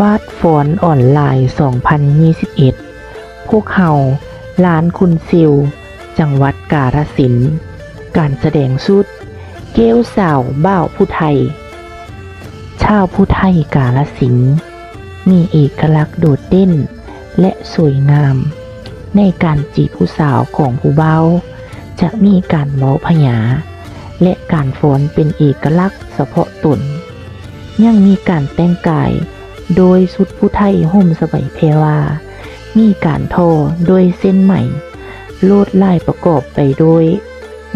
วาดฝอนออนไลน์2021 พวกเฮาล้านคุณซิลจังหวัดกาฬสินธุ์การแสดงสุด เกลสาวบ่าวผู้ไทย ชาวผู้ไทยกาฬสินธุ์มีเอกลักษณ์โดดเด่น และสวยงาม ในการจีบผู้สาวของผู้เบาจะมีการเว้าพยา และการฟ้อนเป็นเอกลักษณ์เฉพาะตน ยังมีการแต่งกาย โดยสุดผู้ไทยห่มสบายเพวา มีการทอโดยเส้นใหม่ลวดลายประกอบไปโดย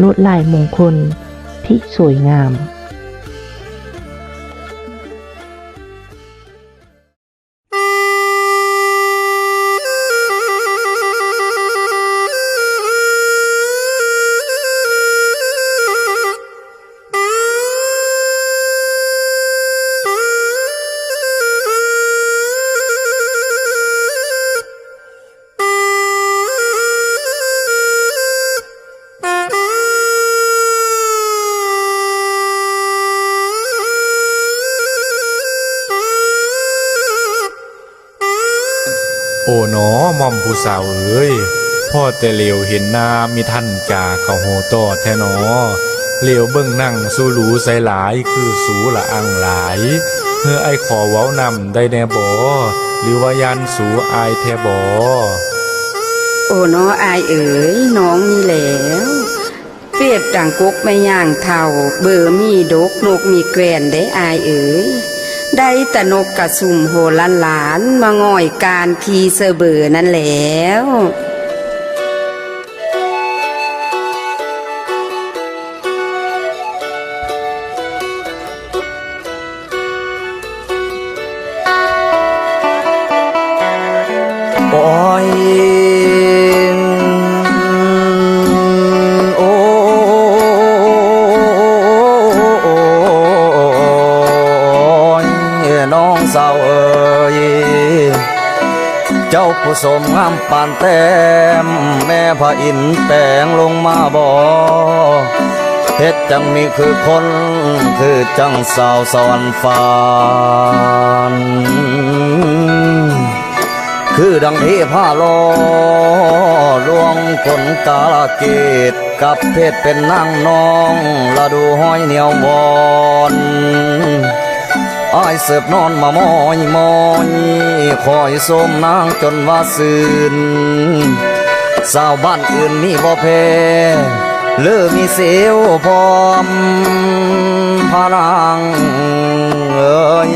ลวดลายมงคลที่สวยงาม โอ้หนอม่อมผู้สาวเอ้ยพ่อแต่เหลียวเห็นหน้ามีท่านจาเขาโหต่อแท้หนอเหลียวเบิ่งนั่งสู้หรูใสหลายคือสูละอังหลายเพื่อไอขอเว้านำได้แน่บ่หรือว่ายันสูอายแทบ่โอ้น้ออายเอ๋ยน้องมีแล้วเปรียบดังกุกไม่ย่างเท่า เบอร์มีดกนกมีแกรนได้อายเอ๋ย ได้แต่นกกระสุ่มโหลันหลานมาง่อยการทีเสเบอร์นั่นแล้ว เจ้าผู้สมงามปานแต้มแม่พระอินแต่งลงมาบ่เฮ็ดจังมีคือคน คือจังสาวสวรรค์ฟ้านคือดังเทพาโลลวงคนกาลเกตกับเพศเป็นนางน้องละดูห้อยเหนียววอน อายเสิบนอนมามอยมอยคอยส้มนางจนว่าซื่นสาวบ้านอื่นมีบ่เพเลือมีเสียวพร้อมพลังเอ้ย